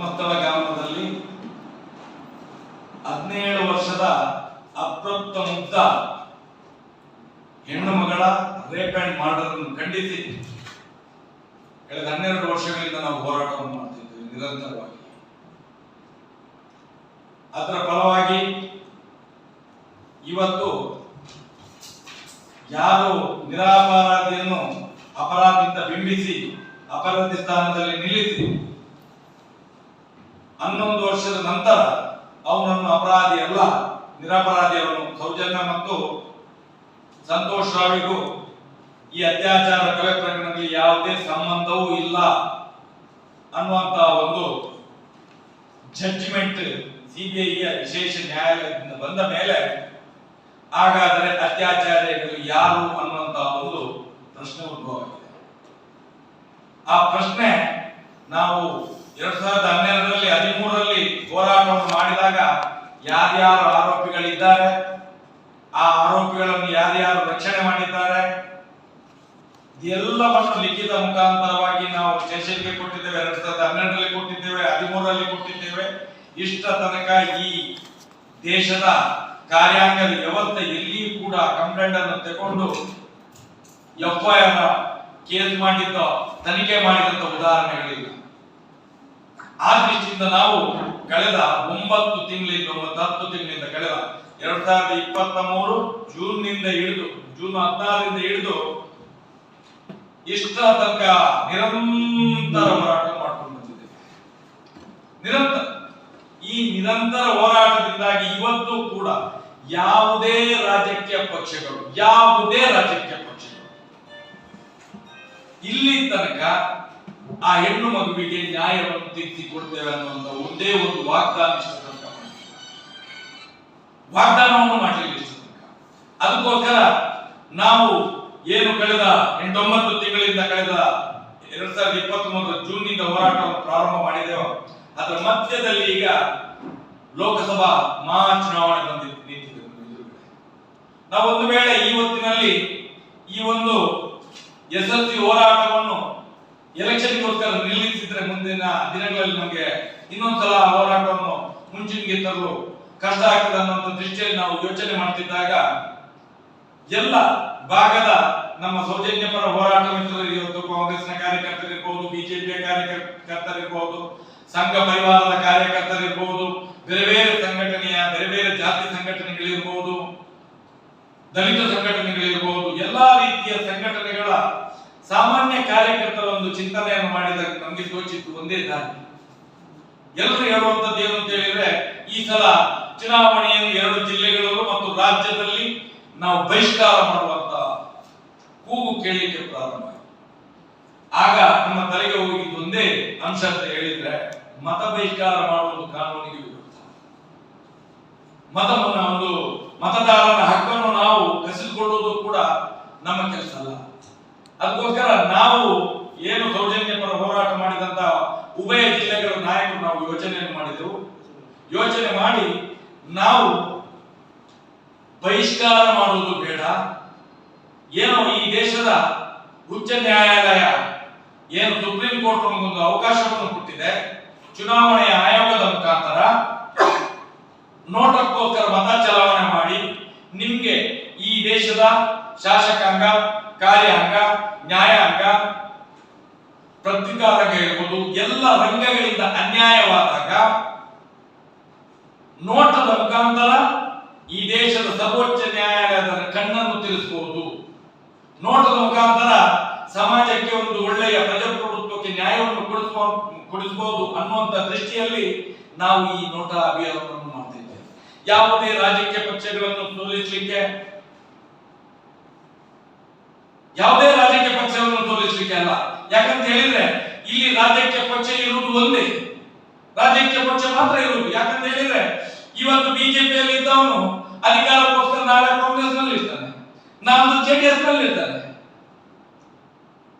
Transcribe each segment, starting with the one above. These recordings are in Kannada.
ಧರ್ಮಸ್ಥಳ ಗ್ರಾಮದಲ್ಲಿ ಹದಿನೇಳು ವರ್ಷದ ಅಪ್ರಪ್ತ ಮುಗ್ಧ ಹೆಣ್ಣು ಮಗಳ ರೇಪ್ ಅಂಡ್ ಮರ್ಡರ್ ಖಂಡಿಸಿ ಕಳೆದ ಹನ್ನೆರಡು ವರ್ಷಗಳಿಂದ ನಾವು ಹೋರಾಟವನ್ನು ಮಾಡ್ತಿದ್ದೇವೆ, ನಿರಂತರವಾಗಿ. ಅದರ ಫಲವಾಗಿ ಇವತ್ತು ಯಾರು ನಿರಾಪರಾಧಿಯನ್ನು ಅಪರಾಧಿಯಿಂದ ಬಿಂಬಿಸಿ, ಅಪರಾಧಿ ಸ್ಥಾನದಲ್ಲಿ ನಿಲ್ಲಿಸಿ ಹನ್ನೊಂದು ವರ್ಷದ ನಂತರ ಅವನನ್ನು ಅಪರಾಧಿ ಅಲ್ಲ ನಿರಪರಾಧಿ ಅವನು ಸೌಜನ್ಯ ಮತ್ತು ಸಂತೋಷ್ ರಾವಿಗೂ ಈ ಅತ್ಯಾಚಾರ ಕೊಲೆ ಪ್ರಕರಣದಲ್ಲಿ ಯಾವುದೇ ಸಂಬಂಧವೂ ಇಲ್ಲ ಅನ್ನುವಂತ ಒಂದು ಜಡ್ಜ್ಮೆಂಟ್ ಸಿಬಿಐಯ ವಿಶೇಷ ನ್ಯಾಯಾಲಯದಿಂದ ಬಂದ ಮೇಲೆ ಹಾಗಾದರೆ ಅತ್ಯಾಚಾರಿಗಳು ಯಾರು ಅನ್ನುವಂತಹ ಒಂದು ಪ್ರಶ್ನೆ ಉದ್ಭವವಾಗಿದೆ. ಆ ಪ್ರಶ್ನೆ ನಾವು ಎರಡ್ ಸಾವಿರದ ಹನ್ನೆರಡರಲ್ಲಿ, ಹದಿಮೂರರಲ್ಲಿ ಹೋರಾಟವನ್ನು ಮಾಡಿದಾಗ ಯಾರ್ಯಾರು ಆರೋಪಿಗಳಿದ್ದಾರೆ, ಆ ಆರೋಪಿಗಳನ್ನು ಯಾರ್ಯಾರು ರಕ್ಷಣೆ ಮಾಡಿದ್ದಾರೆ ಎಲ್ಲವನ್ನು ಲಿಖಿತ ಮುಖಾಂತರವಾಗಿ ನಾವು ಸ್ಟೇಷನ್ಗೆ ಕೊಟ್ಟಿದ್ದೇವೆ, ಎರಡ್ ಸಾವಿರದ ಹನ್ನೆರಡರಲ್ಲಿ ಕೊಟ್ಟಿದ್ದೇವೆ, ಹದಿಮೂರರಲ್ಲಿ ಕೊಟ್ಟಿದ್ದೇವೆ. ಇಷ್ಟ ತನಕ ಈ ದೇಶದ ಕಾರ್ಯಾಂಗ ವ್ಯವಸ್ಥೆ ಎಲ್ಲಿಯೂ ಕೂಡ ಕಂಪ್ಲೇಂಟ್ ಅನ್ನು ತಗೊಂಡು ಎಫ್ಐಆರ್ ಕೇಸ್ ಮಾಡಿದ್ದ, ತನಿಖೆ ಮಾಡಿದಂತ ಉದಾಹರಣೆಗಳಿಲ್ಲ. ಆ ದೃಷ್ಟಿಯಿಂದ ನಾವು ಕಳೆದ ಒಂಬತ್ತು ತಿಂಗಳಿಂದ, ಒಂಬತ್ತು ಹತ್ತು ತಿಂಗಳಿಂದ ಕಳೆದ ಎರಡ್ ಸಾವಿರದ ಇಪ್ಪತ್ತ ಮೂರು ಜೂನ್ನಿಂದ ಹಿಡಿದು, ಜೂನ್ ಹದಿನಾರರಿಂದ ಹಿಡಿದು ಇಷ್ಟರ ತನಕ ನಿರಂತರ ಹೋರಾಟ ಮಾಡ್ಕೊಂಡು ಬಂದಿದ್ದೇವೆ ನಿರಂತರ ಈ ನಿರಂತರ ಹೋರಾಟದಿಂದಾಗಿ ಇವತ್ತು ಕೂಡ ಯಾವುದೇ ರಾಜಕೀಯ ಪಕ್ಷಗಳು, ಯಾವುದೇ ರಾಜಕೀಯ ಪಕ್ಷಗಳು ಇಲ್ಲಿ ತನಕ ಆ ಹೆಣ್ಣು ಮಗುವಿಗೆ ನ್ಯಾಯವನ್ನು ತಿದ್ದಿ ಕೊಡ್ತೇವೆ ಅನ್ನುವಂತ ಒಂದೇ ಒಂದು ವಾಗ್ದಾನ ವಾಗ್ದಾನವನ್ನು ಮಾಡಲಿಕ್ಕೆ ಅದಕ್ಕೋಸ್ಕರ ನಾವು ಏನು ಕಳೆದ ಎಂಟೊಂಬತ್ತು ತಿಂಗಳಿಂದ ಕಳೆದ ಎರಡ್ ಸಾವಿರದ ಇಪ್ಪತ್ತ್ ಮೂರರ ಜೂನ್ನಿಂದ ಹೋರಾಟವನ್ನು ಪ್ರಾರಂಭ ಮಾಡಿದೆವು. ಅದರ ಮಧ್ಯದಲ್ಲಿ ಈಗ ಲೋಕಸಭಾ ಮಹಾ ಚುನಾವಣೆ ಬಂದಿದ್ದು ನಿಂತಿದೆ. ಒಂದು ವೇಳೆ ಈ ಹೊತ್ತಿನಲ್ಲಿ ಈ ಒಂದು ಎಸ್ ಎಲ್ ಸಿ ಹೋರಾಟವನ್ನು ಎಲೆಕ್ಷನ್ಗೋಸ್ಕರ ನಿಲ್ಲಿಸಿದ್ರೆ ಮುಂದಿನ ದಿನಗಳಲ್ಲಿ ನಮಗೆ ಇನ್ನೊಂದ್ಸಲ ಹೋರಾಟವನ್ನು ಮುಂಚಿನಿಗೆ ತರಲು ಕಷ್ಟ ಆಗ್ತದೆ ಅನ್ನೋ ದೃಷ್ಟಿಯಲ್ಲಿ ನಾವು ಯೋಚನೆ ಮಾಡ್ತಿದ್ದಾಗ ಎಲ್ಲ ಭಾಗದ ನಮ್ಮ ಸೌಜನ್ಯಪರ ಹೋರಾಟ ಮಿತ್ರರು ಇವತ್ತು ಕಾಂಗ್ರೆಸ್ನ ಕಾರ್ಯಕರ್ತರಿರ್ಬಹುದು ಬಿಜೆಪಿಯ ಕಾರ್ಯಕರ್ತರಿರ್ಬಹುದು ಸಂಘ ಪರಿವಾರದ ಕಾರ್ಯಕರ್ತರಿರ್ಬೋದು ಬೇರೆ ಬೇರೆ ಸಂಘಟನೆಯ, ಬೇರೆ ಬೇರೆ ಜಾತಿ ಸಂಘಟನೆಗಳಿರ್ಬೋದು, ದಲಿತ ಸಂಘಟನೆಗಳಿರ್ಬೋದು, ಎಲ್ಲಾ ರೀತಿಯ ಸಂಘಟನೆಗಳ ಸಾಮಾನ್ಯ ಕಾರ್ಯಕರ್ತರ ಒಂದು ಚಿಂತನೆಯನ್ನು ಮಾಡಿದಾಗ ನಮಗೆ ತೋಚಿತ್ತು ಒಂದೇ ದಾರಿ. ಎಲ್ಲರೂ ಹೇಳುವಂತದ್ದು ಏನು ಅಂತ ಹೇಳಿದ್ರೆ, ಈ ಸಲ ಚುನಾವಣೆಯನ್ನು ಎರಡು ಜಿಲ್ಲೆಗಳಲ್ಲೂ ಮತ್ತು ರಾಜ್ಯದಲ್ಲಿ ನಾವು ಬಹಿಷ್ಕಾರ ಮಾಡುವಂತ ಕೂಗು ಕೇಳಲಿಕ್ಕೆ ಪ್ರಾರಂಭ ಆಗ ನಮ್ಮ ತಲೆಗೆ ಹೋಗಿದ್ದು ಒಂದೇ ಅಂಶ ಅಂತ ಹೇಳಿದ್ರೆ, ಮತ ಬಹಿಷ್ಕಾರ ಮಾಡುವುದು ಕಾನೂನಿಗೆ ವಿರುದ್ಧ. ಮತವನ್ನ ಒಂದು ಮತದಾರನ ಹಕ್ಕನ್ನು ನಾವು ಕಸಿದುಕೊಳ್ಳುವುದು ಕೂಡ ನಮ್ಮ ಕೆಲಸ ಅಲ್ಲ ಅದಕ್ಕೋಸ್ಕರ ನಾವು ಏನು ಸೌಜನ್ಯ ಪರ ಹೋರಾಟ ಮಾಡಿದಂತ ಉಭಯ ಜಿಲ್ಲೆಗಳ ನಾಯಕರು ನಾವು ಯೋಚನೆಯನ್ನು ಮಾಡಿದೆವು ಯೋಚನೆ ಮಾಡಿ ನಾವು ಬಹಿಷ್ಕಾರ ಮಾಡುವುದು ಬೇಡ. ಏನು ಈ ದೇಶದ ಉಚ್ಚ ನ್ಯಾಯಾಲಯ, ಏನು ಸುಪ್ರೀಂ ಕೋರ್ಟ್ ನಮಗೊಂದು ಅವಕಾಶವನ್ನು ಕೊಟ್ಟಿದೆ, ಚುನಾವಣೆಯ ಆಯೋಗದ ಮುಖಾಂತರ ನೋಟಕ್ಕೋಸ್ಕರ ಮತ ಚಲಾವಣೆ ಮಾಡಿ, ನಿಮ್ಗೆ ಈ ದೇಶದ ಶಾಸಕಾಂಗ, ಕಾರ್ಯಾಂಗ, ನ್ಯಾಯಾಂಗ ಪತ್ರಿಕಾರಂಗ ಇರ್ಬೋದು, ಎಲ್ಲ ರಂಗಗಳಿಂದ ಅನ್ಯಾಯವಾದಾಗ ನೋಟದ ಮುಖಾಂತರ ಈ ದೇಶದ ಸರ್ವೋಚ್ಚ ನ್ಯಾಯಾಲಯದ ಕಣ್ಣನ್ನು ತಿಳಿಸಬಹುದು ನೋಟದ ಮುಖಾಂತರ ಸಮಾಜಕ್ಕೆ ಒಂದು ಒಳ್ಳೆಯ ಪ್ರಜಾಪ್ರಭುತ್ವಕ್ಕೆ ನ್ಯಾಯವನ್ನು ಕೊಡಿಸಬಹುದು ಅನ್ನುವಂತ ದೃಷ್ಟಿಯಲ್ಲಿ ನಾವು ಈ ನೋಟ ಅಭಿಯಾನವನ್ನು ಮಾಡ್ತಿದ್ದೇವೆ. ಯಾವುದೇ ರಾಜಕೀಯ ಪಕ್ಷಗಳನ್ನು ಸೋಲಿಸಲಿಕ್ಕೆ ಯಾವುದೇ ರಾಜಕೀಯ ಪಕ್ಷವನ್ನು ಸೋಲಿಸಲಿಕ್ಕೆ ಅಲ್ಲ. ಯಾಕಂತ ಹೇಳಿದ್ರೆ, ಇಲ್ಲಿ ರಾಜಕೀಯ ಪಕ್ಷ ಇರುವುದು ಒಂದೇ. ರಾಜಕೀಯ ಪಕ್ಷ ಮಾತ್ರ ಇರುವುದು ಬಿಜೆಪಿಯಲ್ಲಿ ಇದ್ದವನು ಅಧಿಕಾರಕ್ಕೋಸ್ಕರ ನಾಳೆ ಕಾಂಗ್ರೆಸ್ನಲ್ಲಿ ಇರ್ತಾನೆ. ನಾನು ಜೆಡಿಎಸ್ನಲ್ಲಿ ಇರ್ತಾನೆ.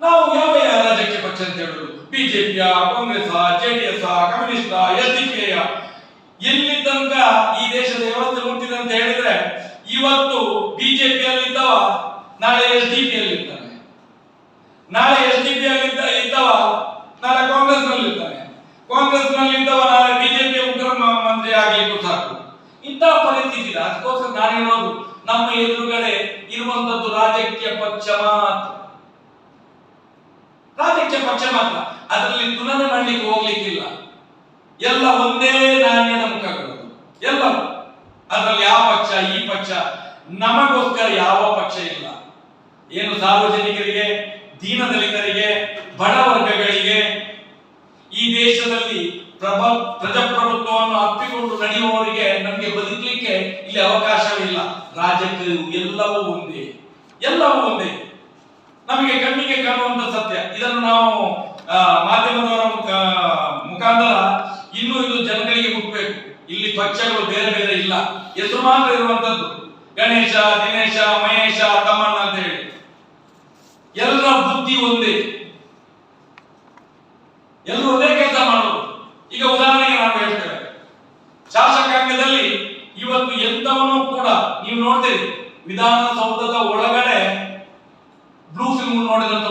ನಾವು ಯಾವ ರಾಜಕೀಯ ಪಕ್ಷ ಅಂತ ಹೇಳುದು ಬಿಜೆಪಿಯ Congress JDS communist S D ಎಲ್ಲಿ ತನಕ ಈ ದೇಶದ ವ್ಯವಸ್ಥೆ ಮುಟ್ಟಿದೆ ಅಂತ ಹೇಳಿದ್ರೆ, ಇವತ್ತು ಬಿಜೆಪಿಯಲ್ಲಿ ಇದ್ದವ ನಾಳೆ ಎಸ್ ಡಿ ಪಿ ಅಲ್ಲಿ ಇರ್ತಾನೆ ನಾಳೆ ಎಸ್ ಡಿ ಪಿ ಅಲ್ಲಿ ಇದ್ದವ ನಾಳೆ ಕಾಂಗ್ರೆಸ್ನಲ್ಲಿ ಇರ್ತಾನೆ ಕಾಂಗ್ರೆಸ್ನಲ್ಲಿ ಇದ್ದವ ಗೊತ್ತಿದೆ ಅದಕ್ಕೋಸ್ಕರ ನಾನು ಹೇಳೋದು, ನಮ್ಮ ಎದುರುಗಡೆ ಇರುವಂತದ್ದು ರಾಜಕೀಯ ಪಕ್ಷ ಮಾತ್ರ. ರಾಜಕೀಯ ಪಕ್ಷ ಮಾತ್ರ. ಅದರಲ್ಲಿ ತುಲನೆ ಮಾಡ್ಲಿಕ್ಕೆ ಹೋಗ್ಲಿಕ್ಕಿಲ್ಲ. ಎಲ್ಲ ಒಂದೇ ನಾಣ್ಯದ ಮುಖಗಳು ಎಲ್ಲ. ಅದರಲ್ಲಿ ಯಾವ ಪಕ್ಷ, ಈ ಪಕ್ಷ, ನಮಗೋಸ್ಕರ ಯಾವ ಪಕ್ಷ ಇಲ್ಲ. ಏನು ಸಾರ್ವಜನಿಕರಿಗೆ ದೀನದಲಿತರಿಗೆ ಬಡ ವರ್ಗಗಳಿಗೆ ಈ ದೇಶದಲ್ಲಿ ಪ್ರಭ ಪ್ರಜಾಪ್ರಭುತ್ವವನ್ನು ಅಪ್ಪಿಕೊಂಡು ನಡೆಯುವವರಿಗೆ ನಮಗೆ ಬದುಕಲಿಕ್ಕೆ ಇಲ್ಲಿ ಅವಕಾಶವಿಲ್ಲ. ರಾಜಕೀಯ ಎಲ್ಲವೂ ಒಂದೇ ಎಲ್ಲವೂ ಒಂದೇ. ನಮಗೆ ಕಣ್ಣಿಗೆ ಕಾಣುವಂತ ಸತ್ಯ. ಇದನ್ನು ನಾವು ಮಾಧ್ಯಮದವರ ಮುಖ- ಮುಖಾಂತರ ಇನ್ನೂ ಇದು ಜನಗಳಿಗೆ ಮುಟ್ಟಬೇಕು ಇಲ್ಲಿ ಪಕ್ಷಗಳು ಬೇರೆ ಬೇರೆ ಇಲ್ಲ. ಹೆಸರು ಮಾತ್ರ ಇರುವಂತದ್ದು. ಗಣೇಶ, ದಿನೇಶ, ಮಹೇಶ, ತಮ್ಮಣ್ಣ ಅಂತ ಹೇಳಿ. ಎಲ್ಲರ ಬುದ್ಧಿ ಒಂದೇ ಎಲ್ಲರೂ ಒಂದೇ ಕೆಲಸ ಮಾಡೋದು ಈಗ ಉದಾಹರಣೆಗೆ ನಾವು ಹೇಳ್ತೇವೆ ಶಾಸಕಾಂಗದಲ್ಲಿ ಇವತ್ತು ಎಂತವನು ಕೂಡ ನೀವು ನೋಡ್ತೀರಿ ವಿಧಾನಸೌಧದ ಒಳಗಡೆ ಬ್ಲೂ ಫಿಲ್ಮ್ ನೋಡಿದಂತ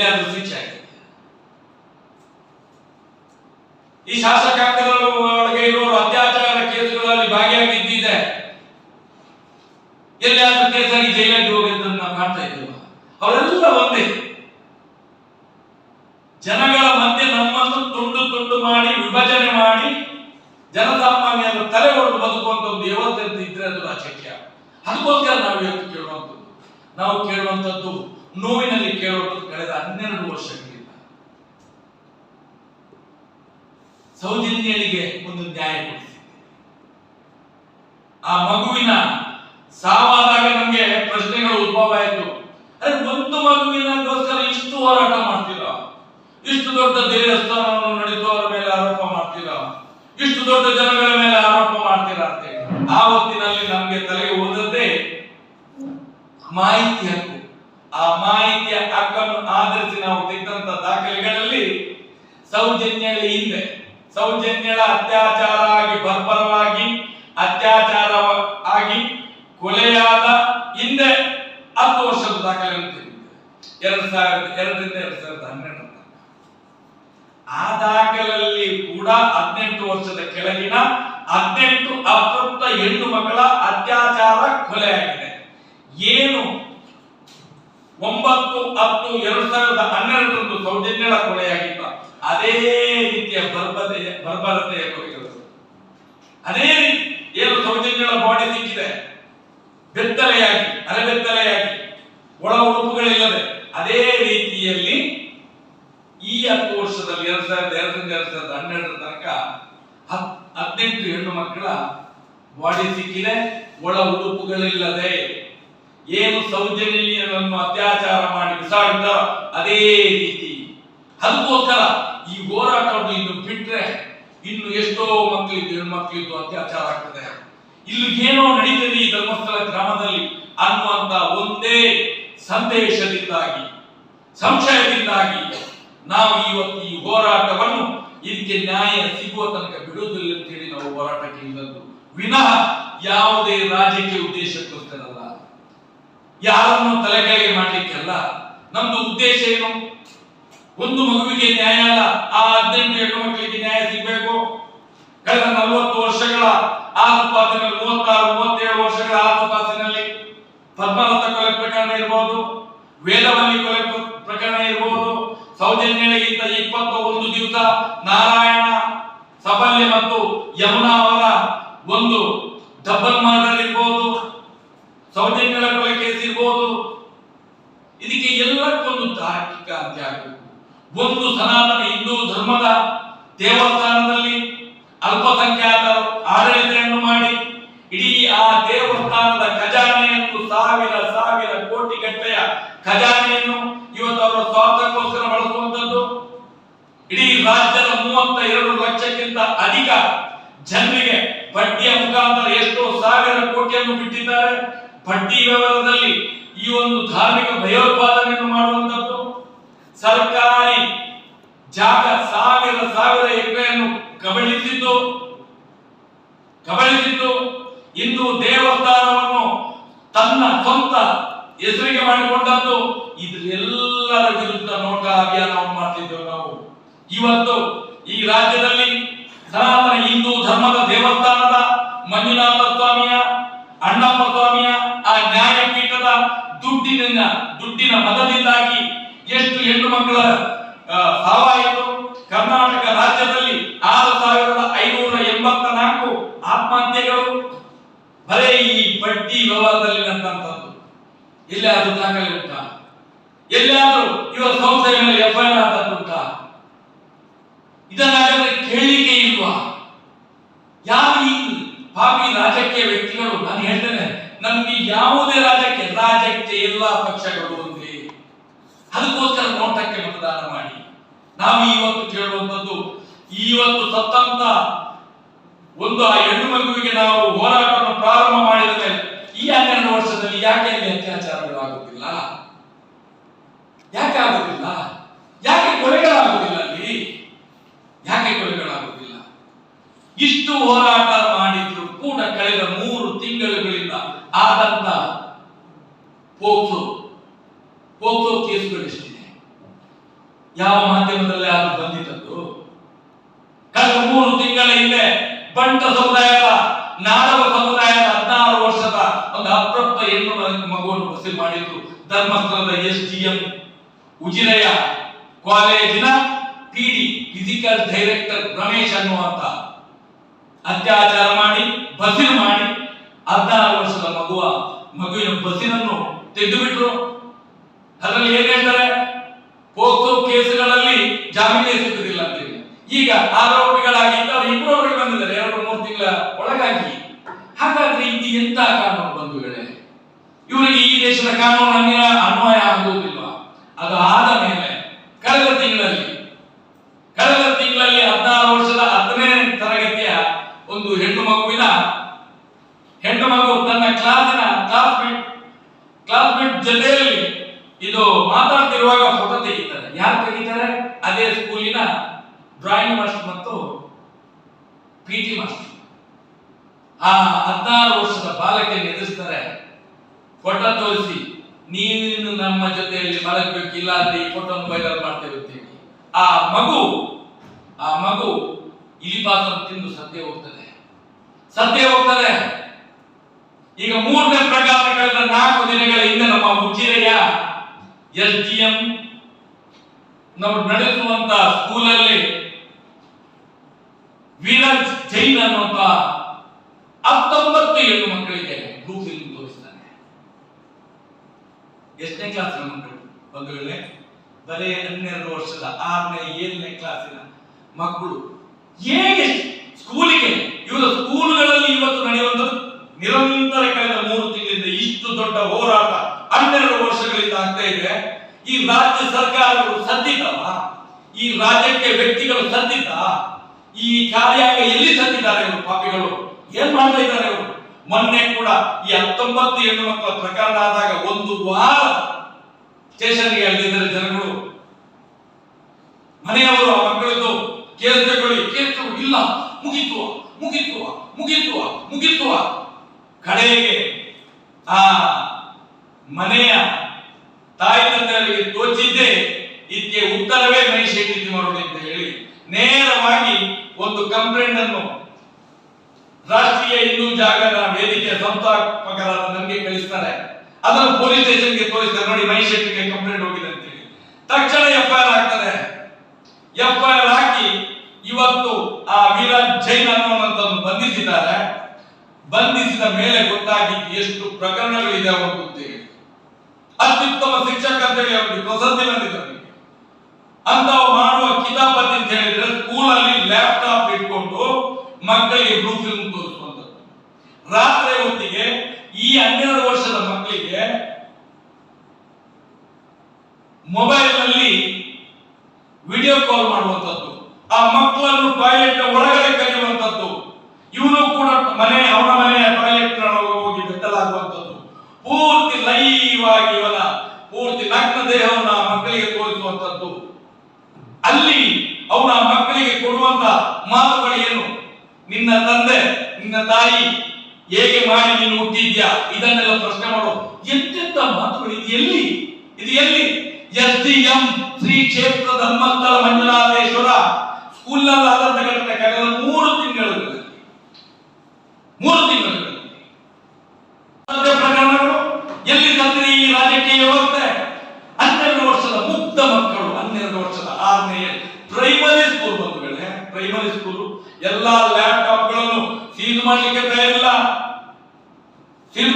ಎಲ್ಲಿಯಾದ್ರೂ ಸ್ವಿಚ್ ಆಗಿದೆ. ಈ ಶಾಸಕಾಂಗದ ಒಳಗೆ ಇರೋರು ಅತ್ಯಾಚಾರ ಕೇಸುಗಳಲ್ಲಿ ಭಾಗಿಯಾಗಿದ್ದಿದೆ ಎಲ್ಲಾದ್ರೂ ಕೇಸಾಗಿ ಜೈಲಿಗೆ ಹೋಗಿದ್ದನ್ನು ನಾವು ಕಾಣ್ತಾ ಇದ್ದೇವೆ. ಅವರೆಲ್ಲ ಒಂದೇ. ಜನಗಳ ಮಧ್ಯೆ ನಮ್ಮನ್ನು ತುಂಡು ತುಂಡು ಮಾಡಿ, ವಿಭಜನೆ ಮಾಡಿ, ಜನಸಾಮಾನ್ಯರ ತಲೆ ಹೊಡೆದು ಬದುಕುವಂತ ಒಂದು ವ್ಯವಸ್ಥೆ ಇದ್ರೆ ಅದು ರಾಜಕೀಯ. ಅದಕ್ಕೋಸ್ಕರ ನಾವು ಇವತ್ತು ಕೇಳುವಂಥದ್ದು. ನಾವು ಕೇಳುವಂಥದ್ದು ನೋವಿನಲ್ಲಿ ಕೇಳೋದು ಕಳೆದ ಹನ್ನೆರಡು ವರ್ಷಗಳಿಂದ. ಸೌಜನ್ಯರಿಗೆ ಒಂದು ನ್ಯಾಯ ಕೊಡಿಸಿದೆ ಆ ಮಗುವಿನ ಸಾವಾದಾಗ ನಮಗೆ ಪ್ರಶ್ನೆಗಳು ಉದ್ಭವ ಆಯಿತು. ಒಂದು ಮಗುವಿನಗೋಸ್ಕರ ಇಷ್ಟು ಹೋರಾಟ ಮಾಡ್ತೀರ? ಇಷ್ಟು ದೊಡ್ಡ ದೇವಸ್ಥಾನವನ್ನು ನಡೆಸುವವರ ಮೇಲೆ ಆರೋಪ ಮಾಡ್ತೀರ? ಇಷ್ಟು ದೊಡ್ಡ ಜನಗಳ ಮೇಲೆ ಆರೋಪ ಮಾಡ್ತೀರಾ ಅಂತ. ಆ ಹೊತ್ತಿನಲ್ಲಿ ನಮಗೆ ತಲೆಗೆ ಹೋದದ್ದೇ ಮಾಹಿತಿ ಆ ಮಾಹಿತಿಯ ಹಕ್ಕನ್ನು ಆಧರಿಸಿ ನಾವು ತೆಗೆದಂತ ದಾಖಲೆಗಳಲ್ಲಿ ಸೌಜನ್ಯಳ ಹಿಂದೆ ಸೌಜನ್ಯಳ ಅತ್ಯಾಚಾರ ಆಗಿ ಬರ್ಬರವಾಗಿ ಅತ್ಯಾಚಾರ ಆಗಿ ಕೊಲೆಯಾದ ಹಿಂದೆ ಹತ್ತು ವರ್ಷದ ದಾಖಲೆ ಎರಡ್ ಸಾವಿರದ, ಎರಡರಿಂದ ಎರಡ್ ಸಾವಿರದ ಹನ್ನೆರಡು ಆ ದಾಖಲೆಯಲ್ಲಿ ಕೂಡ ಹದಿನೆಂಟು ವರ್ಷದ ಕೆಳಗಿನ ಹದಿನೆಂಟು ಅತೃಪ್ತ ಹೆಣ್ಣು ಮಕ್ಕಳ ಅತ್ಯಾಚಾರ ಕೊಲೆಯಾಗಿದೆ. ಏನು ಒಂಬತ್ತು, ಹತ್ತು, ಎರಡ್ ಸಾವಿರದ ಹನ್ನೆರಡರಂದು ಸೌಜನ್ಯಳ ಕೊಲೆಯಾಗಿತ್ತ ಅದೇ ರೀತಿಯ ಬರ್ಬತೆಯ ಬರ್ಬರತೆಯ ಕೊಲೆಗಳು. ಅದೇ ರೀತಿ ಏನು ಸೌಜನ್ಯಳ ಬಾಡಿ ಸಿಕ್ಕಿದೆ. ಬೆತ್ತಲೆಯಾಗಿ, ಅರೆಬೆತ್ತಲೆಯಾಗಿ, ಒಳ ಉಡುಪುಗಳಿಲ್ಲದೆ ಅದೇ ರೀತಿಯಲ್ಲಿ ಈ ಹತ್ತು ವರ್ಷದಲ್ಲಿ ಎರಡ್ ಸಾವಿರದ ಎರಡರಿಂದ ಎರಡ್ ಸಾವಿರದ ಹನ್ನೆರಡರ ತನಕ ಹದಿನೆಂಟು ಹೆಣ್ಣು ಮಕ್ಕಳ ಬಾಡಿ ಸಿಕ್ಕಿದೆ. ಒಳ ಉಡುಪುಗಳಿಲ್ಲದೆ ಏನು ಸೌಜನ್ಯನನ್ನು ಅತ್ಯಾಚಾರ ಮಾಡಿ ಬಿಸಾಡಿದ ಅದೇ ರೀತಿ ಅದಕ್ಕೋಸ್ಕರ ಈ ಹೋರಾಟವನ್ನು ಇನ್ನು ಬಿಟ್ರೆ ಇನ್ನು ಎಷ್ಟೋ ಮಕ್ಕಳಿದ್ದು ಹೆಣ್ಮಕ್ಳಿದ್ದು ಅತ್ಯಾಚಾರ ಆಗ್ತದೆ. ಇಲ್ಲಿ ಏನೋ ನಡೀತದೆ ಈ ಧರ್ಮಸ್ಥಳ ಗ್ರಾಮದಲ್ಲಿ ಅನ್ನುವಂತ ಒಂದೇ ಸಂದೇಶದಿಂದಾಗಿ, ಸಂಶಯದಿಂದಾಗಿ ನಾವು ಇವತ್ತು ಈ ಹೋರಾಟವನ್ನು ಇದಕ್ಕೆ ನ್ಯಾಯ ಸಿಗುವ ತನಕ ಬಿಡುವುದಿಲ್ಲ ಅಂತೇಳಿ ನಾವು ಹೋರಾಟಕ್ಕೆ ಇಲ್ಲದ್ದು. ವಿನಃ ಯಾವುದೇ ರಾಜಕೀಯ ಉದ್ದೇಶಕ್ಕೋಸ್ಕರಲ್ಲ ಯಾರನ್ನು ತಲೆಕೆಳಗೆ ಮಾಡಲಿಕ್ಕೆಲ್ಲ? ನಮ್ದು ಉದ್ದೇಶ ಏನು? ಒಂದು ಮಗುವಿಗೆ ನ್ಯಾಯ ಅಲ್ಲ, ಆ ಹದಿನೆಂಟು ಹೆಣ್ಣು ಮಕ್ಕಳಿಗೆ ನ್ಯಾಯ ಸಿಗಬೇಕು. ಕಳೆದ ನಲವತ್ತು ವರ್ಷಗಳ ಆಸುಪಾಸಿನಲ್ಲಿ ಮೂವತ್ತಾರು, ಮೂವತ್ತೇಳು ವರ್ಷಗಳ ಆಸುಪಾಸಿನಲ್ಲಿ ಪದ್ಮಲತ ಕೊಲೆ ಪ್ರಕರಣ ಇರಬಹುದು ವೇದವಲ್ಲಿ ಕೊಲೆ ಪ್ರ- ಪ್ರಕರಣ ಇರಬಹುದು ಸೌಜನ್ಯಗಳಿಗಿಂತ ಇಪ್ಪತ್ತ ಒಂದು ದಿವಸ ನಾರಾಯಣ ಸಬಲ್ಯ ಮತ್ತು ಯಮುನಾ ಅವರ ಒಂದು ಡಬ್ಬಲ್ ಮರ್ಡರ್ ಇರಬಹುದು ಇರಬಹುದು ಇದಕ್ಕೆ ಎಲ್ಲಕ್ಕೊಂದು ತಾರ್ಕಿಕ ಅಂತ್ಯ ಆಗಬೇಕು ಒಂದು ಸನಾತನ ಹಿಂದೂ ಧರ್ಮದ ದೇವಸ್ಥಾನದಲ್ಲಿ ಅಲ್ಪಸಂಖ್ಯಾತರು ಆಡಳಿತೆಯನ್ನು ಮಾಡಿ, ಇಡೀ ಆ ದೇವಸ್ಥಾನದ ಖಜಾನೆಯನ್ನು ಸಾವಿರ ಸಾವಿರ ಕೋಟಿ ಗಟ್ಟೆಯ ಖಜಾನೆಯನ್ನು ಇವತ್ತು ಅವರ ಸ್ವಾರ್ಥಕ್ಕೋಸ್ಕರ ಬಳಸುವಂತದ್ದು ಇಡೀ ರಾಜ್ಯದ ಮೂವತ್ತ ಎರಡು ಲಕ್ಷಕ್ಕಿಂತ ಅಧಿಕ ಜನರಿಗೆ ಬಡ್ಡಿಯ ಮುಖಾಂತರ ಎಷ್ಟೋ ಸಾವಿರ ಕೋಟಿಯನ್ನು ಬಿಟ್ಟಿದ್ದಾರೆ. ಬಡ್ಡಿ ವ್ಯವಹಾರದಲ್ಲಿ ಈ ಒಂದು ಧಾರ್ಮಿಕ ಭಯೋತ್ಪಾದನೆಯನ್ನು ಮಾಡುವಂತದ್ದು ಸರ್ಕಾರಿ ಜಾಗ ಸಾವಿರ ಸಾವಿರ ಎಕರೆಯನ್ನು ಕಬಳಿಸಿದ್ದು. ಕಬಳಿಸಿದ್ದು. ಇಂದು ದೇವಸ್ಥಾನವನ್ನು ತನ್ನ ಸ್ವಂತ ಹೆಸರಿಗೆ ಮಾಡಿಕೊಂಡದ್ದು. ಇದರೆಲ್ಲರ ವಿರುದ್ಧ ನೋಟ ಅಭಿಯಾನವನ್ನು ಮಾಡ್ತಿದ್ದೇವೆ ನಾವು. ಇವತ್ತು ಈ ರಾಜ್ಯದಲ್ಲಿ ಸನಾತನ ಹಿಂದೂ ಧರ್ಮದ ದೇವಸ್ಥಾನದ ಮಂಜುನಾಥ ಸ್ವಾಮಿಯ ಅಣ್ಣಪ್ಪ ಸ್ವಾಮಿಯ ಆ ನ್ಯಾಯಪೀಠದ ದುಡ್ಡಿನ ದುಡ್ಡಿನ ಮತದಿಂದಾಗಿ ಎಷ್ಟು ಹೆಣ್ಣು ಮಕ್ಕಳ ಸಾವಾಯಿತು ಕರ್ನಾಟಕ ರಾಜ್ಯದಲ್ಲಿ ಆರು ಸಾವಿರದ ಐನೂರ ಎಂಬತ್ತ ನಾಲ್ಕು ಆತ್ಮಹತ್ಯೆಗಳು. ಬರೇ ಈ ಬಡ್ಡಿ ವ್ಯವಹಾರದಲ್ಲಿ ನಡೆದಂತದ್ದು ಅದು ದಾಖಲೆ ಉಂಟಾ ಎಲ್ಲಾದ್ರೂ ಇವರ ಸಂಸ್ಥೆಯ ಮೇಲೆ ಎಫ್ಐಆರ್ ಆದದ್ದುಂಟಾ ಇದನ್ನಾಗಲೇ ಕೇಳಿಕೆ ಇಲ್ವಾ ಯಾವ ಈ ಪಾಪಿ ರಾಜಕೀಯ ವ್ಯಕ್ತಿಗಳು ನಾನು ಹೇಳ್ತೇನೆ ನಮ್ಗೆ ಯಾವುದೇ ರಾಜಕೀಯ ರಾಜ್ಯಕ್ಕೆ ಎಲ್ಲಾ ಪಕ್ಷಗಳು ಒಂದೇ ಅದಕ್ಕೋಸ್ಕರ ನೋಟಕ್ಕೆ ಮತದಾನ ಮಾಡಿ. ನಾವು ಇವತ್ತು ಕೇಳುವಂತದ್ದು ಇವತ್ತು ಸತ್ತಂತ ಒಂದು ಆ ಹೆಣ್ಣು ಮಗುವಿಗೆ ನಾವು ಹೋರಾಟವನ್ನು ಪ್ರಾರಂಭ ಮಾಡಿದ ಮೇಲೆ ಈ ಹನ್ನೆರಡು ವರ್ಷದಲ್ಲಿ ಯಾಕೆ ಅಲ್ಲಿ ಅತ್ಯಾಚಾರಗಳು ಆಗುತ್ತಿಲ್ಲ ಯಾಕೆ ಆಗುತ್ತಿಲ್ಲ ಯಾಕೆ ಕೊಲೆಗಳಾಗುತ್ತಿಲ್ಲ ಅಲ್ಲಿ? ಯಾಕೆ ಕೊಲೆಗಳಾಗುತ್ತಿಲ್ಲ ಇಷ್ಟು ಹೋರಾಟ ಮಾಡಿದ್ರು ಕೂಡ ಕಳೆದ ಮೂರು ತಿಂಗಳುಗಳಿಂದ ಆದಂತ ಪೋಕ್ಸೋ ಪೋಕ್ಸೋ ಕೇಸುಗಳು ಎಷ್ಟಿದೆ ಯಾವ ಮಾಧ್ಯಮದಲ್ಲಿ ಅದು ಬಂದಿದ್ದದ್ದು. ಕಳೆದ ಮೂರು ತಿಂಗಳ ಹಿಂದೆ ಬಂಟ ಸಮುದಾಯದ, ನಾಡವ ಸಮುದಾಯದ ಹದಿನಾರು ವರ್ಷದ ಒಂದು ಅಪ್ರಪ್ತ ಹೆಣ್ಣು ಮಗುವನ್ನು ಬಸಿ ಮಾಡಿದ್ರು ಧರ್ಮಸ್ಥಳದ ಎಸ್ ಡಿ ಎಂ ಉಜಿರೆಯ ಕಾಲೇಜಿನ ಪಿಡಿ ಫಿಸಿಕಲ್ ಡೈರೆಕ್ಟರ್ ರಮೇಶ್ ಅನ್ನುವಂತ. ಅತ್ಯಾಚಾರ ಮಾಡಿ, ಬಸಿರು ಮಾಡಿ ಹದಿನಾರು ವರ್ಷದ ಮಗುವ ಮಗುವಿನ ಬಸಿನನ್ನು ತೆಗೆದುಬಿಟ್ರು. ಅದರಲ್ಲಿ ಏನ್ ಹೇಳ್ತಾರೆ? ಪೋಕ್ಸೋ ಕೇಸುಗಳಲ್ಲಿ ಜಾಮೀನೇ ಸಿಗುವುದಿಲ್ಲ ಅಂತೇಳಿ ಈಗ ಆರೋಪಿಗಳಾಗಿದ್ದವರು ಇಬ್ಬರು ಅವರಿಗೆ ಬಂದಿದ್ದಾರೆ, ಎರಡು ಮೂರು ತಿಂಗಳ ಒಳಗಾಗಿ. ಹಾಗಾದ್ರೆ ಇದು ಎಂತ ಕಾನೂನು ಬಂಧುಗಳೇ ಇವರಿಗೆ ಈ ದೇಶದ ಕಾನೂನು ಅನ್ವಯ ಆಗುವುದಿಲ್ಲ ಅದು ಆದ ಮೇಲೆ ಕಳೆದ ತಿಂಗಳಲ್ಲಿ ಕಳೆದ ತಿಂಗಳಲ್ಲಿ ಹದಿನಾರು ವರ್ಷದ ಹತ್ತನೇ ತರಗತಿಯ ಒಂದು ಹೆಣ್ಣು ಮಗುವಿನ ಹೆಣ್ಣು ಮಗು ತನ್ನ ಕ್ಲಾಸಿನ ಕ್ಲಾಸ್ಮೇಟ್ ಕ್ಲಾಸ್ಮೇಟ್ ಜೊತೆಯಲ್ಲಿ ಇದು ಮಾತಾಡ್ತಿರುವಾಗ ಯಾರು ತೆಗಿತಾರೆ ಅದೇ ಸ್ಕೂಲಿನ ಡ್ರಾಯಿಂಗ್ ಮಾಸ್ಟರ್ ಮತ್ತು ಪಿ ಟಿ ಮಾಸ್ಟರ್ ಆ ಹದಿನಾರು ವರ್ಷದ ಬಾಲಕಿಯನ್ನು ಎದುರಿಸ್ತಾರೆ. ಫೋಟೋ ತೋರಿಸಿ, ನೀನು ನಮ್ಮ ಜೊತೆಯಲ್ಲಿ ಮಲಗಬೇಕಿಲ್ಲ ಅಂದ್ರೆ ಈ ಫೋಟೋ ವೈರಲ್ ಮಾಡ್ತೇವೆ ಆ ಮಗು ಆ ಮಗು ಇಲಿಬಾಸನ್ನು ತಿಂದು ಸದ್ಯ ಹೋಗ್ತದೆ ಸದ್ಯ ಹೋಗ್ತದೆ ಈಗ ಮೂರನೇ ಪ್ರಕಾರ ಕಳೆದ ನಾಲ್ಕು ದಿನಗಳ ಹಿಂದೆ ನಮ್ಮ ಉಜಿರೆಯ ಎಸ್ ಡಿ ಎಂ ನಾವು ನಡೆಸುವಂತ ಸ್ಕೂಲಲ್ಲಿ ವಿರಾಜ್ ಜೈನ್ ಅನ್ನುವಂತ ಹತ್ತೊಂಬತ್ತು ಹೆಣ್ಣು ಮಕ್ಕಳಿಗೆ ಫಿಲ್ಮ್ ತೋರಿಸ್ತಾನೆ. ಎಷ್ಟನೇ ಕ್ಲಾಸಿನ ಮಕ್ಕಳು? ಬಂಧುಗಳೇ, ಬರೀ ಹನ್ನೆರಡು ವರ್ಷದ ಆರನೇ, ಏಳನೇ ಕ್ಲಾಸಿನ ಮಕ್ಕಳು. ಹೇಗೆ ಸ್ಕೂಲಿಗೆ, ಇವರ ಸ್ಕೂಲ್ಗಳಲ್ಲಿ ಇವತ್ತು ನಡೆಯುವಂಥದ್ದು? ನಿರಂತರ ಕಳೆದ ಮೂರು ತಿಂಗಳಿಂದ ಇಷ್ಟು ದೊಡ್ಡ ಹೋರಾಟ ಹನ್ನೆರಡು ವರ್ಷಗಳಿಂದ ಆಗ್ತಾ ಇದೆ. ಈ ರಾಜ್ಯ ಸರ್ಕಾರಗಳು ಸದ್ದಿದ್ದವ ಈ ರಾಜ್ಯಕ್ಕೆ ವ್ಯಕ್ತಿಗಳು ಸದ್ದಿದ್ದ? ಈ ಕಾರ್ಯಾಂಗ ಎಲ್ಲಿ ಸದ್ದಿದ್ದಾರೆ ಇವರು ಪಾಪಿಗಳು? ಏನ್ ಮಾಡ್ತಾ ಇದ್ದಾರೆ ಇವರು? ಮೊನ್ನೆ ಕೂಡ ಈ ಹತ್ತೊಂಬತ್ತು ಹೆಣ್ಣು ಮಕ್ಕಳ ಪ್ರಕರಣ ಆದಾಗ ಒಂದು ವಾರ ಸ್ಟೇಷನ್ಗೆ ಅಲ್ಲಿದ್ದಾರೆ ಜನಗಳು. ಮನೆಯವರು ಆ ಮಕ್ಕಳದ್ದು ಕೇಸ್ ತಗೊಳ್ಳಿ ಕೇಸ್ ಇಲ್ಲ. ಮುಗಿತು ಮುಗಿತು ಮುಗಿತು ಮುಗಿತು ಕಡೆಗೆ ಆ ಮನೆಯ ತಾಯಿ ತಂದೆಯವರಿಗೆ ತೋಚಿದ್ದೇ ಇದಕ್ಕೆ ಉತ್ತರವೇ ಮಹೇಶ್ ಶೆಟ್ಟಿ ಮಾಡುವುದು ಅಂತ ಹೇಳಿ ನೇರವಾಗಿ ಒಂದು ಕಂಪ್ಲೇಂಟ್ ಅನ್ನು ರಾಷ್ಟ್ರೀಯ ಹಿಂದೂ ಜಾಗರಣ ವೇದಿಕೆ ಸಂಸ್ಥಾಪಕರಾದ ನನಗೆ ಕಳಿಸ್ತಾರೆ. ಅದನ್ನು ಪೊಲೀಸ್ ಸ್ಟೇಷನ್ಗೆ ತೋರಿಸ್ತಾರೆ. ನೋಡಿ ಮಹೇಶ್ ಕಂಪ್ಲೇಂಟ್ ಹೋಗಿದೆ ಅಂತ ಹೇಳಿ. ತಕ್ಷಣ ಎಫ್ಐಆರ್ ಆಗ್ತದೆ. ಎಫ್ಐಆರ್ ಹಾಕಿ ಇವತ್ತು ಆ ವಿರಾಜ್ ಜೈನ್ ಅನ್ನುವಂಥದ್ದು ಬಂಧಿಸಿದ್ದಾರೆ. ಬಂಧಿಸಿದ ಮೇಲೆ ಗೊತ್ತಾಗಿ ಎಷ್ಟು ಪ್ರಕರಣಗಳಿದೆ ಅವರು ಅಂತೇಳಿ ಅತ್ಯುತ್ತಮ ಶಿಕ್ಷಕ ಅಂತ ಹೇಳಿ ಅವರಿಗೆ ಪ್ರಸಿದ್ಧಿ ಅಂತ ಅವರಿಗೆ. ಮಕ್ಕಳಿಗೆ ಬ್ಲೂ ಫಿಲ್ಮ್ ತೋರಿಸುವಂಥದ್ದು. ರಾತ್ರಿ ಹೊತ್ತಿಗೆ ಈ ಹನ್ನೆರಡು ವರ್ಷದ ಮಕ್ಕಳಿಗೆ ಮೊಬೈಲ್ನಲ್ಲಿ ವಿಡಿಯೋ ಕಾಲ್ ಮಾಡುವಂತದ್ದು ಆ ಮಕ್ಕಳನ್ನು ಟಾಯ್ಲೆಟ್ ಒಳಗಡೆ ಕರೆಯುವಂಥದ್ದು. ಇವನು ಕೂಡ ಮನೆ, ಅವನ ಮನೆಯ ಟಾಯ್ಲೆಟ್ ಹೋಗಿ ಬೆಟ್ಟಲಾಗುವಂಥದ್ದು ಪೂರ್ತಿ ಲೈವ್ ಆಗಿ ಇವನ, ಪೂರ್ತಿ ನಗ್ನ ದೇಹವನ್ನು ಆ ಮಕ್ಕಳಿಗೆ ತೋರಿಸುವಂತದ್ದು ಅಲ್ಲಿ ಅವನ ಮಕ್ಕಳಿಗೆ ಕೊಡುವಂತ ಮಾತುಗಳು ಏನು? ನಿನ್ನ ತಂದೆ, ನಿನ್ನ ತಾಯಿ ಹೇಗೆ ಮಾಡಿ ನೀನು ಹುಟ್ಟಿದ್ಯಾ? ಇದನ್ನೆಲ್ಲ ಪ್ರಶ್ನೆ ಮಾಡು ಎಂತೆಂತ ಮಾತುಗಳು ಇದು ಎಲ್ಲಿ? ಇದು ಎಲ್ಲಿ? ಎಸ್ ಡಿ ಎಂ ಶ್ರೀ ಕ್ಷೇತ್ರ ಧರ್ಮಸ್ಥಳ ಮಂಜುನಾಥೇಶ್ವರ ಸ್ಕೂಲ್ನಲ್ಲಿ ಆದಂತ ಘಟನೆ ಕಳೆದ ಮೂರು ತಿಂಗಳು ಮೂರು ತಿಂಗಳು ಪ್ರಕರಣಗಳು, ಎಲ್ಲಿ ತಂದ್ರಿ ಈ ರಾಜಕೀಯ ವ್ಯವಸ್ಥೆ? ಹನ್ನೆರಡು ವರ್ಷದ ಮುಕ್ತ ಮಕ್ಕಳು, ಹನ್ನೆರಡು ವರ್ಷದ ಆರನೇ ಪ್ರೈಮರಿ ಸ್ಕೂಲ್ ಬಂದ ಪ್ರೈಮರಿ ಸ್ಕೂಲ್ ಎಲ್ಲಾ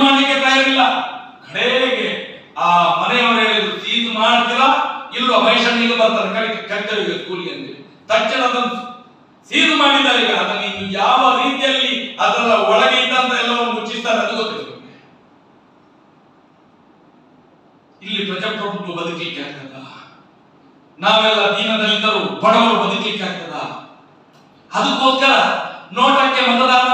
ಮಾಡಲಿಕ್ಕೆ ತಯಾರಿಲ್ಲ. ಕಡೆಗೆ ಆ ಮನೆಯವರೇ ಇದು ಮಾಡ್ತಿಲ್ಲ, ಇಲ್ವಾ ಮೈಸೂರಿಗೆ ಬರ್ತಾರೆ ಕಡೆ ಕರ್ತವ್ಯ ಕೂಲಿ ಅಂತ ತಕ್ಷಣ ಅದನ್ನು ಸೀಲ್ ಮಾಡಿದ್ದಾರೆ ಈಗ. ಅದನ್ನು ಇನ್ನು ಯಾವ ರೀತಿಯಲ್ಲಿ ಅದರ ಒಳಗೆ ಇದ್ದಂತ ಎಲ್ಲವನ್ನು ಮುಚ್ಚಿಸ್ತಾರೆ ಅದು ಗೊತ್ತಿಲ್ಲ. ಇಲ್ಲಿ ಪ್ರಜಾಪ್ರಭುತ್ವ ಬದುಕಲಿಕ್ಕೆ ಆಗ್ತದ? ನಾವೆಲ್ಲ ದೀನದಲ್ಲಿದ್ದರೂ ಬಡವರು ಬದುಕಲಿಕ್ಕೆ ಆಗ್ತದ? ಅದಕ್ಕೋಸ್ಕರ ನೋಟಕ್ಕೆ ಮತದಾನ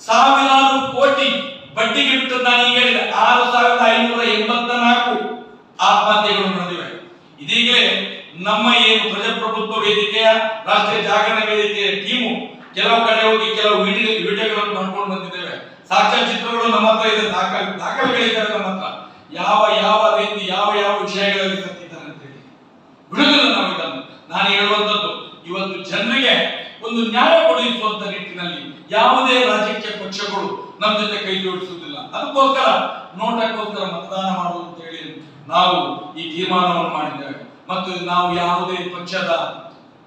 ಸಾವಿರಾರು ಕೋಟಿ ಬಡ್ಡಿಗೆ ಬಿಟ್ಟು ನಾನು ಈಗ ಹೇಳಿದೆ ಆರು ಸಾವಿರದ ಐನೂರ ಎಂಬತ್ತ ನಾಲ್ಕು ಆತ್ಮಹತ್ಯೆಗಳು ನಡೆದಿವೆ ಇದೀಗಲೇ ನಮ್ಮ ಏನು ಪ್ರಜಾಪ್ರಭುತ್ವ ವೇದಿಕೆಯ ರಾಷ್ಟ್ರೀಯ ಜಾಗರಣ ವೇದಿಕೆಯ ಟೀಮು ಕೆಲವು ಕಡೆ ಹೋಗಿ ಕೆಲವು ವಿಡಿಯೋ, ವಿಡಿಯೋಗಳನ್ನು ಮಾಡ್ಕೊಂಡು ಬಂದಿದ್ದೇವೆ. ಸಾಕ್ಷ್ಯಚಿತ್ರಗಳು ನಮ್ಮ ಹತ್ರ ಇದೆ, ದಾಖಲೆ ದಾಖಲೆಗಳಿದ್ದಾರೆ ನಮ್ಮ ಹತ್ರ. ಯಾವ ಯಾವ ರೀತಿ, ಯಾವ ಯಾವ ವಿಷಯಗಳಲ್ಲಿ ಸತ್ತಿದ್ದಾರೆ ಅಂತ ಹೇಳಿ. ಬಿಡುವುದಿಲ್ಲ ನಾವು ಇದನ್ನು ನಾನು ಹೇಳುವಂತದ್ದು ಇವತ್ತು ಜನರಿಗೆ ಒಂದು ನ್ಯಾಯ ಕೊಡಿಸುವಂತ ನಿಟ್ಟಿನಲ್ಲಿ ಯಾವುದೇ ರಾಜಕೀಯ ಪಕ್ಷಗಳು ನಮ್ಮ ಜೊತೆ ಕೈ ಜೋಡಿಸುವುದಿಲ್ಲ. ಅದಕ್ಕೋಸ್ಕರ, ನೋಟಕ್ಕೋಸ್ಕರ ಮತದಾನ ಮಾಡುವುದು ಅಂತ ಹೇಳಿ ನಾವು ಈ ತೀರ್ಮಾನವನ್ನು ಮಾಡಿದ್ದೇವೆ. ಮತ್ತು ನಾವು ಯಾವುದೇ ಪಕ್ಷದ,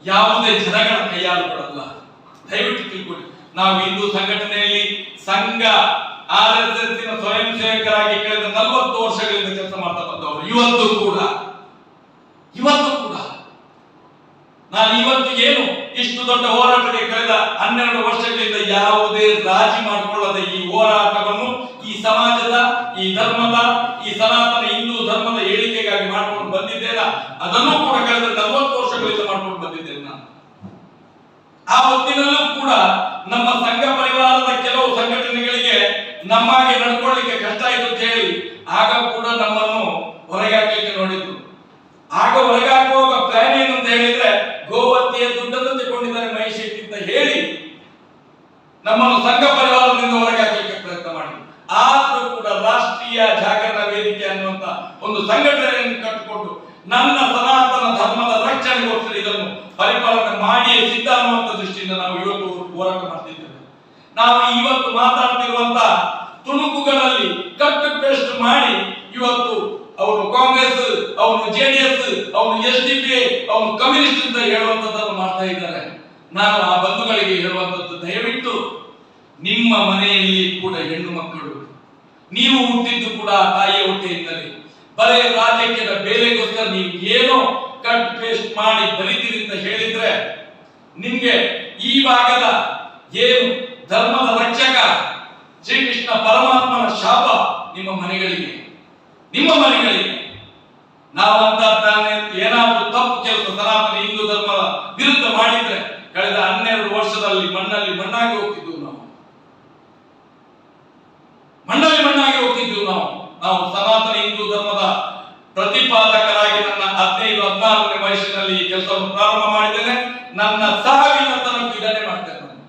ಯಾವುದೇ ಜನಗಳ ಕೈಯಾಳುಗಳಲ್ಲ. ದಯವಿಟ್ಟು ತಿಳ್ಕೊಳ್ಳಿ. ನಾವು ಹಿಂದೂ ಸಂಘಟನೆಯಲ್ಲಿ ಸಂಘ ಆರ್ ಸ್ವಯಂ ಸೇವಕರಾಗಿ ಕಳೆದ ನಲವತ್ತು ವರ್ಷಗಳಿಂದ ಕೆಲಸ ಮಾಡ್ತಾ ಬಂದವರು. ಇವತ್ತು ಕೂಡ. ಇವತ್ತು ಕೂಡ. ನಾನು ಇವತ್ತು ಏನು ಇಷ್ಟು ದೊಡ್ಡ ಹೋರಾಟಕ್ಕೆ ಕಳೆದ ಹನ್ನೆರಡು ವರ್ಷಗಳಿಂದ ಯಾವುದೇ ರಾಜಿ ಮಾಡಿಕೊಳ್ಳದ ಈ ಹೋರಾಟವನ್ನು ಈ ಸಮಾಜದ, ಈ ಧರ್ಮದ, ಈ ಸನಾತನ ಅದನ್ನು ಕೂಡ ಕಳೆದ ನಲವತ್ತು ವರ್ಷಗಳಿಂದ ಮಾಡ್ಕೊಂಡು ಬಂದಿದ್ದೇನೆ ನಾನು. ಆ ಹೊತ್ತಿನಲ್ಲೂ ಕೂಡ ನಮ್ಮ ಸಂಘ ಪರಿವಾರದ ಕೆಲವು ಸಂಘಟನೆಗಳಿಗೆ ನಮ್ಮಾಗೆ ನಡ್ಕೊಳ್ಳಿಕ್ಕೆ ಕಷ್ಟ ಆಯ್ತು ಅಂತ ಹೇಳಿ ಆಗ ಕೂಡ ನಮ್ಮನ್ನು ಹೊರಗೆ ಹಾಕ್ಲಿಕ್ಕೆ ನೋಡಿದ್ರು. ಆಗ ಹೊರಗೆ ಹಾಕುವಾಗ ಪ್ಲಾನ್ ಏನು ಅಂತ ಹೇಳಿದ್ರೆ ಗೋವತ್ತಿಯ ದುಡ್ಡನ್ನು ತಗೊಂಡಿದ್ದಾರೆ ಮಹೇಶ್ ಅಂತ ಹೇಳಿ ನಮ್ಮನ್ನು ಸಂಘ ಪರಿವಾರದಿಂದ ಹೊರಗೆ ಹಾಕಲಿಕ್ಕೆ ಪ್ರಯತ್ನ ಮಾಡಿ ಆದರೂ ಕೂಡ ರಾಷ್ಟ್ರೀಯ ಜಾಗರಣ ವೇದಿಕೆ ಅನ್ನುವಂತ ಒಂದು ಕಟ್ಟಿಕೊಂಡು ನನ್ನ ಸನಾತನ ಧರ್ಮದ ರಕ್ಷಣೆಗೋಸ್ಕರ ಇದನ್ನು. ಪರಿಪಾಲನೆ ಮಾಡಿಯೇ ಸಿದ್ಧ ಅನ್ನುವಂಥ ದೃಷ್ಟಿಯಿಂದ ನಾವು ಇವತ್ತು ಹೋರಾಟ ಮಾಡ್ತಿದ್ದೇವೆ. ನಾವು ಇವತ್ತು ಮಾತಾಡ್ತಿರುವಂತ ತುಣುಕುಗಳಲ್ಲಿ ಕಟ್ ಪೇಸ್ಟ್ ಮಾಡಿ ಇವತ್ತು ಅವನು ಕಾಂಗ್ರೆಸ್, ಅವನು ಜೆಡಿಎಸ್ ಅವನು ಎಸ್ ಡಿ ಪಿ ಅವನು ಕಮ್ಯುನಿಸ್ಟ್ ಅಂತ ಹೇಳುವಂತದ್ದನ್ನು ಮಾಡ್ತಾ ಇದ್ದಾರೆ. ನಾನು ಆ ಬಂಧುಗಳಿಗೆ ಹೇಳುವಂತದ್ದು ದಯವಿಟ್ಟು ನಿಮ್ಮ ಮನೆಯಲ್ಲಿ ಕೂಡ ಹೆಣ್ಣು ಮಕ್ಕಳು, ನೀವು ಹುಟ್ಟಿದ್ದು ಕೂಡ ತಾಯಿಯ ಹೊಟ್ಟೆಯಿಂದಲೇ ಬರೇ ರಾಜಕೀಯದ ಬೇಲೆಗೋಸ್ಕರ ನೀವು ಏನೋ ಕಟ್ ಪೇಸ್ಟ್ ಮಾಡಿ ಬರೀತೀರಿ ಅಂತ ಹೇಳಿದ್ರೆ ನಿಮ್ಗೆ ಈ ಭಾಗದ ಏನು ಧರ್ಮದ ರಕ್ಷಕ ಶ್ರೀಕೃಷ್ಣ ಪರಮಾತ್ಮನ ಶಾಪ ನಿಮ್ಮ ಮನೆಗಳಿಗೆ. ನಿಮ್ಮ ಮನೆಗಳಿಗೆ. ನಾವಂತ ಏನಾದರೂ ತಪ್ಪು ಕೆಲಸ ಸನಾತನ ಹಿಂದೂ ಧರ್ಮ ವಿರುದ್ಧ ಮಾಡಿದ್ರೆ ಕಳೆದ ಹನ್ನೆರಡು ವರ್ಷದಲ್ಲಿ ಮಣ್ಣಲ್ಲಿ ಮಣ್ಣಾಗಿ ಹೋಗ್ತಿದ್ವು ನಾವು. ಮಣ್ಣಲ್ಲಿ ಮಣ್ಣಾಗಿ ಹೋಗ್ತಿದ್ವು ನಾವು ನಾವು ಸನಾತನ ಹಿಂದೂ ಧರ್ಮದ ಪ್ರತಿಪಾದಕರಾಗಿ ನನ್ನ ಹದಿನೈದು ಈ ಕೆಲಸವನ್ನು ಪ್ರಾರಂಭ ಮಾಡಿದ್ದೇನೆ. ನನ್ನ ಸಾವಿನ ತನಕ ಇದನ್ನೇ ಮಾಡ್ತೇನೆ ನಾನು.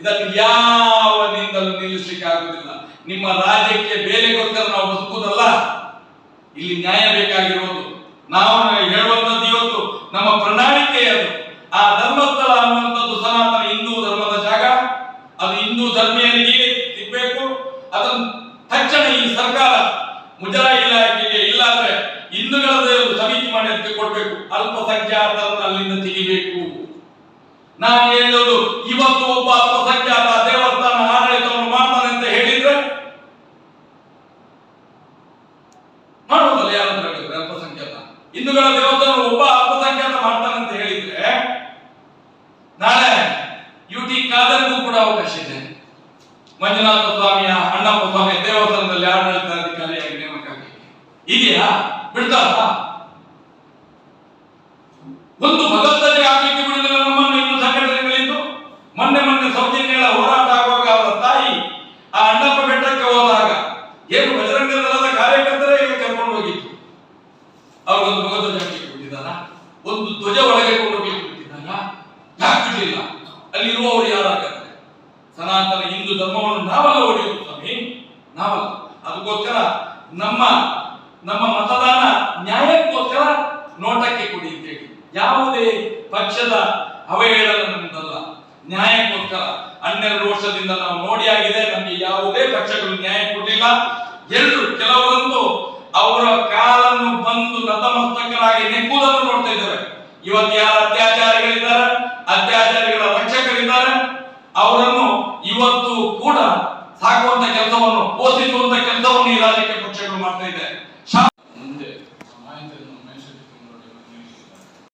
ಇದನ್ನು ಯಾವನಿಂದಲೂ ನಿಲ್ಲಿಸಲಿಕ್ಕೆ ಆಗುದಿಲ್ಲ ನಿಮ್ಮ ರಾಜ್ಯಕ್ಕೆ ಬೇಲೆಗೋಸ್ಕರ ನಾವು ಬದುಕುವುದಲ್ಲ. ಇಲ್ಲಿ ನ್ಯಾಯ ಬೇಕಾಗಿರುವುದು. ನಾವು ಹೇಳುವಂತದ್ದು ಇವತ್ತು ನಮ್ಮ ಪ್ರಣಾಳಿಕೆ ಅದು ಆ ಧರ್ಮಸ್ಥಳ ಅನ್ನುವಂಥದ್ದು ಸನಾತನ ಹಿಂದೂ ಧರ್ಮದ ಜಾಗ ಅದು ಹಿಂದೂ ಧರ್ಮೀಯರಿಗೆ ಸಿಗ್ಬೇಕು ಅದನ್ನು ತಕ್ಷಣ ಈ ಸರ್ಕಾರ ಮುಜರಾಯಿ ಇಲಾಖೆಗೆ ಇಲ್ಲಾಂದ್ರೆ ಹಿಂದೂಗಳದ್ದೇ ಒಂದು ಸಮಿತಿ ಮಾಡಿ ಅದಕ್ಕೆ ಕೊಡ್ಬೇಕು ಅಲ್ಪಸಂಖ್ಯಾತರನ್ನ ಅಲ್ಲಿಂದ ತೆಗಿಬೇಕು. ನಾನು ಹೇಳೋದು, ಇವತ್ತು ಒಬ್ಬ ಅಪಸಂಖ್ಯಾತ ದೇವಸ್ಥಾನ ಆಡಳಿತವನ್ನು ಮಾಡ್ತಾನೆ ಅಂತ ಹೇಳಿದ್ರೆ ಮಾಡುವುದಲ್ಲ ಯಾರಂತ ಹೇಳಿದ್ರೆ ಅಲ್ಪಸಂಖ್ಯಾತ ಹಿಂದೂಗಳ ದೇವಸ್ಥಾನ ಒಬ್ಬ ಅಲ್ಪಸಂಖ್ಯಾತ ಮಾಡ್ತಾನೆ ಅಂತ ಹೇಳಿದ್ರೆ ನಾಳೆ ಯು ಟಿ ಖಾದರ್ಗೂ ಕೂಡ ಅವಕಾಶ ಇದೆ. ಮಂಜುನಾಥ ಸ್ವಾಮಿಯ, ಅಣ್ಣಪ್ಪ ಸ್ವಾಮಿ ದೇವಸ್ಥಾನದಲ್ಲಿ ಆಡಳಿತಾಧಿಕಾರಿಯಾಗಿ ನೇಮಕ ಇದೆಯಾ? ಬಿಡ್ತಾರ? ಒಂದು ಭದ್ರತೆ ಆಗಲಿಕ್ಕೆ ಬಿಡುವುದಿಲ್ಲ ನಮ್ಮನ್ನು ಇನ್ನು ಸಂಘಟನೆಗಳಿಂದು. ಮೊನ್ನೆ ಮೊನ್ನೆ ಸೌಜನ್ಯಗಳ ಹೋರಾಟ ಆಗುವಾಗ ಅವರ ತಾಯಿ ಆ ಅಣ್ಣಪ್ಪ ಬೆಟ್ಟಕ್ಕೆ ಹೋದಾಗ ಏನು ಬಜರಂಗ ದಳದ ಕಾರ್ಯಕರ್ತರೇ ಕರ್ಕೊಂಡು ಹೋಗಿತ್ತು ಅವರೊಂದು ಭಗವದ್ಗೀತೆ ಹಾಕ್ಲಿಕ್ಕೆ ಬಿಟ್ಟಿದ್ದಾರ ಒಂದು ಧ್ವಜ ಒಳಗೆ ಕೊಂಡು ಹೋಗ್ಲಿಕ್ಕೆ ಬಿಟ್ಟಿದ್ದಾರ ಯಾಕೆ ಬಿಡ್ಲಿಲ್ಲ ಅಲ್ಲಿರುವವರು ಯಾರಾಗ್ತಾರೆ ಸನಾತನ ಹಿಂದೂ ಧರ್ಮವನ್ನು ನಾವಲ್ಲ ಹೊಡೆಯುವುದು ಸ್ವಾಮಿ. ನಾವಲ್ಲ. ಅದಕ್ಕೋಸ್ಕರ ನಮ್ಮ ನಮ್ಮ ಮತದಾನ ನ್ಯಾಯಕ್ಕೋಸ್ಕರ ನೋಟಕ್ಕೆ ಕೊಡಿ ಅಂತೇಳಿ ಯಾವುದೇ ಪಕ್ಷದ ಅವಹೇಳನ ನಮ್ದಲ್ಲ ನ್ಯಾಯಕ್ಕೋಸ್ಕರ ಹನ್ನೆರಡು ವರ್ಷದಿಂದ ನಾವು ನೋಡಿ ಆಗಿದೆ, ನಮಗೆ ಯಾವುದೇ ಪಕ್ಷಗಳು ನ್ಯಾಯ ಕೊಟ್ಟಿಲ್ಲ. ಎಲ್ಲರೂ ಕೆಲವೊಂದು ಅವರ ಕಾಲನ್ನು ಬಂದು ನತಮಸ್ತಕರಾಗಿ ನೆಕ್ಕುವುದನ್ನು ನೋಡ್ತಾ ಇದ್ದಾರೆ. ಇವತ್ತು ಯಾರ ಅತ್ಯಾಚಾರಿಗಳಿದ್ದಾರೆ